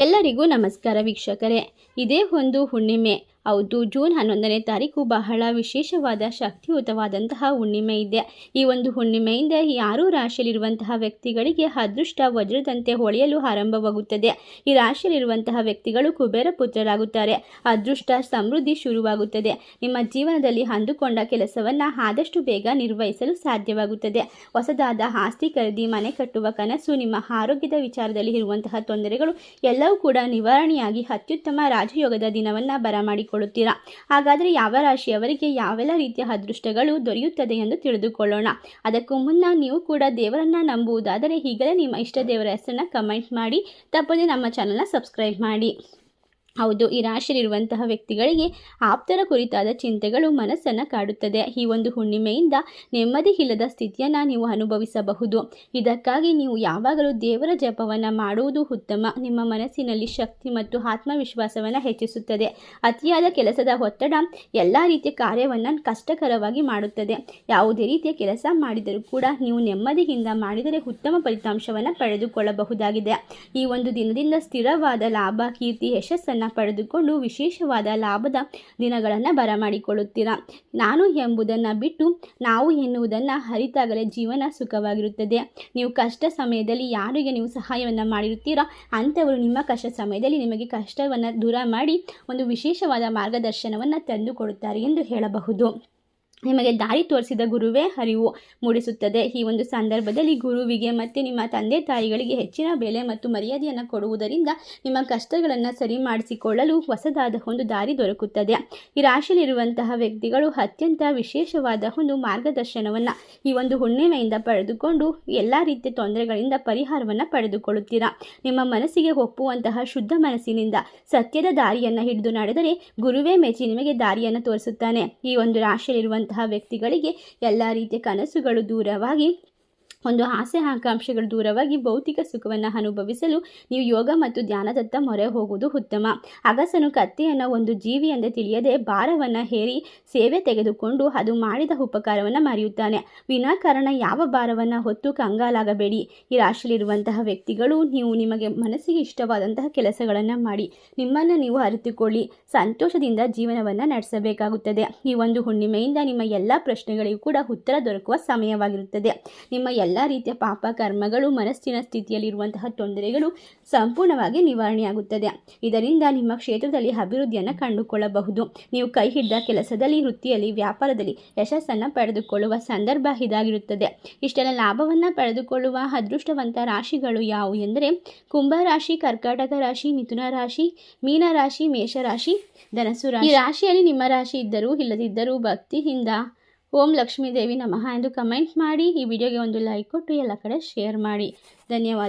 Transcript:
ಎಲ್ಲರಿಗೂ ನಮಸ್ಕಾರ ವೀಕ್ಷಕರೇ. ಇದೇ ಒಂದು ಹುಣ್ಣಿಮೆ. ಹೌದು, ಜೂನ್ ಹನ್ನೊಂದನೇ ತಾರೀಕು ಬಹಳ ವಿಶೇಷವಾದ, ಶಕ್ತಿಯುತವಾದಂತಹ ಹುಣ್ಣಿಮೆ ಇದೆ. ಈ ಒಂದು ಹುಣ್ಣಿಮೆಯಿಂದ ಆರು ರಾಶಿಯಲ್ಲಿರುವಂತಹ ವ್ಯಕ್ತಿಗಳಿಗೆ ಅದೃಷ್ಟ ವಜ್ರದಂತೆ ಹೊಳೆಯಲು ಆರಂಭವಾಗುತ್ತದೆ. ಈ ರಾಶಿಯಲ್ಲಿರುವಂತಹ ವ್ಯಕ್ತಿಗಳು ಕುಬೇರ ಪುತ್ರರಾಗುತ್ತಾರೆ. ಅದೃಷ್ಟ ಸಮೃದ್ಧಿ ಶುರುವಾಗುತ್ತದೆ. ನಿಮ್ಮ ಜೀವನದಲ್ಲಿ ಅಂದುಕೊಂಡ ಕೆಲಸವನ್ನು ಆದಷ್ಟು ಬೇಗ ನಿರ್ವಹಿಸಲು ಸಾಧ್ಯವಾಗುತ್ತದೆ. ಹೊಸದಾದ ಆಸ್ತಿ ಖರೀದಿ, ಮನೆ ಕಟ್ಟುವ ಕನಸು, ನಿಮ್ಮ ಆರೋಗ್ಯದ ವಿಚಾರದಲ್ಲಿ ಇರುವಂತಹ ತೊಂದರೆಗಳು ಎಲ್ಲವೂ ಕೂಡ ನಿವಾರಣೆಯಾಗಿ ಅತ್ಯುತ್ತಮ ರಾಜಯೋಗದ ದಿನವನ್ನು ಬರಮಾಡಿಕೊಳ್ಳುತ್ತೀರಾ ಹಾಗಾದರೆ ಯಾವ ರಾಶಿಯವರಿಗೆ ಯಾವೆಲ್ಲ ರೀತಿಯ ಅದೃಷ್ಟಗಳು ದೊರೆಯುತ್ತದೆ ಎಂದು ತಿಳಿದುಕೊಳ್ಳೋಣ. ಅದಕ್ಕೂ ಮುನ್ನ ನೀವು ಕೂಡ ದೇವರನ್ನ ನಂಬುವುದಾದರೆ ಈಗಲೇ ನಿಮ್ಮ ಇಷ್ಟ ದೇವರ ಹೆಸರನ್ನ ಕಮೆಂಟ್ ಮಾಡಿ. ತಪ್ಪದೆ ನಮ್ಮ ಚಾನಲ್ನ ಸಬ್ಸ್ಕ್ರೈಬ್ ಮಾಡಿ. ಹೌದು, ಈ ರಾಶಿಯಲ್ಲಿರುವಂತಹ ವ್ಯಕ್ತಿಗಳಿಗೆ ಆಪ್ತರ ಕುರಿತಾದ ಚಿಂತೆಗಳು ಮನಸ್ಸನ್ನು ಕಾಡುತ್ತದೆ. ಈ ಒಂದು ಹುಣ್ಣಿಮೆಯಿಂದ ನೆಮ್ಮದಿ ಇಲ್ಲದ ಸ್ಥಿತಿಯನ್ನು ನೀವು ಅನುಭವಿಸಬಹುದು. ಇದಕ್ಕಾಗಿ ನೀವು ಯಾವಾಗಲೂ ದೇವರ ಜಪವನ್ನು ಮಾಡುವುದು ಉತ್ತಮ. ನಿಮ್ಮ ಮನಸ್ಸಿನಲ್ಲಿ ಶಕ್ತಿ ಮತ್ತು ಆತ್ಮವಿಶ್ವಾಸವನ್ನು ಹೆಚ್ಚಿಸುತ್ತದೆ. ಅತಿಯಾದ ಕೆಲಸದ ಒತ್ತಡ ಎಲ್ಲ ರೀತಿಯ ಕಾರ್ಯವನ್ನು ಕಷ್ಟಕರವಾಗಿ ಮಾಡುತ್ತದೆ. ಯಾವುದೇ ರೀತಿಯ ಕೆಲಸ ಮಾಡಿದರೂ ಕೂಡ ನೀವು ನೆಮ್ಮದಿಯಿಂದ ಮಾಡಿದರೆ ಉತ್ತಮ ಫಲಿತಾಂಶವನ್ನು ಪಡೆದುಕೊಳ್ಳಬಹುದಾಗಿದೆ. ಈ ಒಂದು ದಿನದಿಂದ ಸ್ಥಿರವಾದ ಲಾಭ, ಕೀರ್ತಿ, ಯಶಸ್ಸನ್ನು ಪಡೆದುಕೊಂಡು ವಿಶೇಷವಾದ ಲಾಭದ ದಿನಗಳನ್ನು ಬರಮಾಡಿಕೊಳ್ಳುತ್ತೀರಾ? ನಾನು ಎಂಬುದನ್ನು ಬಿಟ್ಟು ನಾವು ಎನ್ನುವುದನ್ನು ಅರಿತಾಗಲೇ ಜೀವನ ಸುಖವಾಗಿರುತ್ತದೆ. ನೀವು ಕಷ್ಟ ಸಮಯದಲ್ಲಿ ಯಾರಿಗೆ ನೀವು ಸಹಾಯವನ್ನು ಮಾಡಿರುತ್ತೀರೋ? ಅಂಥವರು ನಿಮ್ಮ ಕಷ್ಟ ಸಮಯದಲ್ಲಿ ನಿಮಗೆ ಕಷ್ಟವನ್ನು ದೂರ ಮಾಡಿ ಒಂದು ವಿಶೇಷವಾದ ಮಾರ್ಗದರ್ಶನವನ್ನು ತಂದುಕೊಡುತ್ತಾರೆ ಎಂದು ಹೇಳಬಹುದು. ನಿಮಗೆ ದಾರಿ ತೋರಿಸಿದ ಗುರುವೇ ಅರಿವು ಮೂಡಿಸುತ್ತದೆ. ಈ ಒಂದು ಸಂದರ್ಭದಲ್ಲಿ ಗುರುವಿಗೆ ಮತ್ತು ನಿಮ್ಮ ತಂದೆ ತಾಯಿಗಳಿಗೆ ಹೆಚ್ಚಿನ ಬೆಲೆ ಮತ್ತು ಮರ್ಯಾದೆಯನ್ನು ಕೊಡುವುದರಿಂದ ನಿಮ್ಮ ಕಷ್ಟಗಳನ್ನು ಸರಿ ಮಾಡಿಸಿಕೊಳ್ಳಲು ಹೊಸದಾದ ಒಂದು ದಾರಿ ದೊರಕುತ್ತದೆ. ಈ ರಾಶಿಯಲ್ಲಿರುವಂತಹ ವ್ಯಕ್ತಿಗಳು ಅತ್ಯಂತ ವಿಶೇಷವಾದ ಒಂದು ಮಾರ್ಗದರ್ಶನವನ್ನು ಈ ಒಂದು ಹುಣ್ಣಿಮೆಯಿಂದ ಪಡೆದುಕೊಂಡು ಎಲ್ಲ ರೀತಿಯ ತೊಂದರೆಗಳಿಂದ ಪರಿಹಾರವನ್ನು ಪಡೆದುಕೊಳ್ಳುತ್ತೀರಾ? ನಿಮ್ಮ ಮನಸ್ಸಿಗೆ ಒಪ್ಪುವಂತಹ ಶುದ್ಧ ಮನಸ್ಸಿನಿಂದ ಸತ್ಯದ ದಾರಿಯನ್ನು ಹಿಡಿದು ನಡೆದರೆ ಗುರುವೇ ಮೆಚ್ಚಿ ನಿಮಗೆ ದಾರಿಯನ್ನು ತೋರಿಸುತ್ತಾನೆ. ಈ ಒಂದು ರಾಶಿಯಲ್ಲಿರುವಂತಹ ವ್ಯಕ್ತಿಗಳಿಗೆ ಎಲ್ಲ ರೀತಿಯ ಕನಸುಗಳು ದೂರವಾಗಿ ಒಂದು ಆಸೆ ಆಕಾಂಕ್ಷೆಗಳು ದೂರವಾಗಿ ಭೌತಿಕ ಸುಖವನ್ನು ಅನುಭವಿಸಲು ನೀವು ಯೋಗ ಮತ್ತು ಧ್ಯಾನದತ್ತ ಮೊರೆ ಹೋಗುವುದು ಉತ್ತಮ. ಅಗಸನು ಕತ್ತೆಯನ್ನು ಒಂದು ಜೀವಿ ಎಂದು ತಿಳಿಯದೆ ಭಾರವನ್ನು ಹೇರಿ ಸೇವೆ ತೆಗೆದುಕೊಂಡು ಅದು ಮಾಡಿದ ಉಪಕಾರವನ್ನು ಮರೆಯುತ್ತಾನೆ. ವಿನಾಕಾರಣ ಯಾವ ಭಾರವನ್ನು ಹೊತ್ತು ಕಂಗಾಲಾಗಬೇಡಿ. ಈ ರಾಶಿಯಲ್ಲಿರುವಂತಹ ವ್ಯಕ್ತಿಗಳು ನೀವು ನಿಮಗೆ ಮನಸ್ಸಿಗೆ ಇಷ್ಟವಾದಂತಹ ಕೆಲಸಗಳನ್ನು ಮಾಡಿ. ನಿಮ್ಮನ್ನು ನೀವು ಅರಿತುಕೊಳ್ಳಿ. ಸಂತೋಷದಿಂದ ಜೀವನವನ್ನು ನಡೆಸಬೇಕಾಗುತ್ತದೆ. ಈ ಒಂದು ಹುಣ್ಣಿಮೆಯಿಂದ ನಿಮ್ಮ ಎಲ್ಲ ಪ್ರಶ್ನೆಗಳಿಗೂ ಕೂಡ ಉತ್ತರ ದೊರಕುವ ಸಮಯವಾಗಿರುತ್ತದೆ. ನಿಮ್ಮ ಎಲ್ಲ ರೀತಿಯ ಪಾಪ ಕರ್ಮಗಳು, ಮನಸ್ಸಿನ ಸ್ಥಿತಿಯಲ್ಲಿರುವಂತಹ ತೊಂದರೆಗಳು ಸಂಪೂರ್ಣವಾಗಿ ನಿವಾರಣೆಯಾಗುತ್ತದೆ. ಇದರಿಂದ ನಿಮ್ಮ ಕ್ಷೇತ್ರದಲ್ಲಿ ಅಭಿವೃದ್ಧಿಯನ್ನು ಕಂಡುಕೊಳ್ಳಬಹುದು. ನೀವು ಕೈ ಹಿಡಿದ ಕೆಲಸದಲ್ಲಿ, ವೃತ್ತಿಯಲ್ಲಿ, ವ್ಯಾಪಾರದಲ್ಲಿ ಯಶಸ್ಸನ್ನು ಪಡೆದುಕೊಳ್ಳುವ ಸಂದರ್ಭ ಇದಾಗಿರುತ್ತದೆ. ಇಷ್ಟೆಲ್ಲ ಲಾಭವನ್ನು ಪಡೆದುಕೊಳ್ಳುವ ಅದೃಷ್ಟವಂತ ರಾಶಿಗಳು ಯಾವುವು ಎಂದರೆ ಕುಂಭರಾಶಿ ಕರ್ಕಾಟಕ ರಾಶಿ, ಮಿಥುನ ರಾಶಿ ಮೀನರಾಶಿ ಮೇಷರಾಶಿ ಧನಸು ರಾಶಿ ರಾಶಿಯಲ್ಲಿ ನಿಮ್ಮ ರಾಶಿ ಇದ್ದರೂ, ಇಲ್ಲದಿದ್ದರೂ ಭಕ್ತಿಯಿಂದ ಓಂ ಲಕ್ಷ್ಮೀ ದೇವಿ ನಮಃ ಎಂದು ಕಮೆಂಟ್ ಮಾಡಿ ಈ ವಿಡಿಯೋಗೆ ಒಂದು ಲೈಕ್ ಕೊಟ್ಟು ಎಲ್ಲ ಕಡೆ ಶೇರ್ ಮಾಡಿ. ಧನ್ಯವಾದ.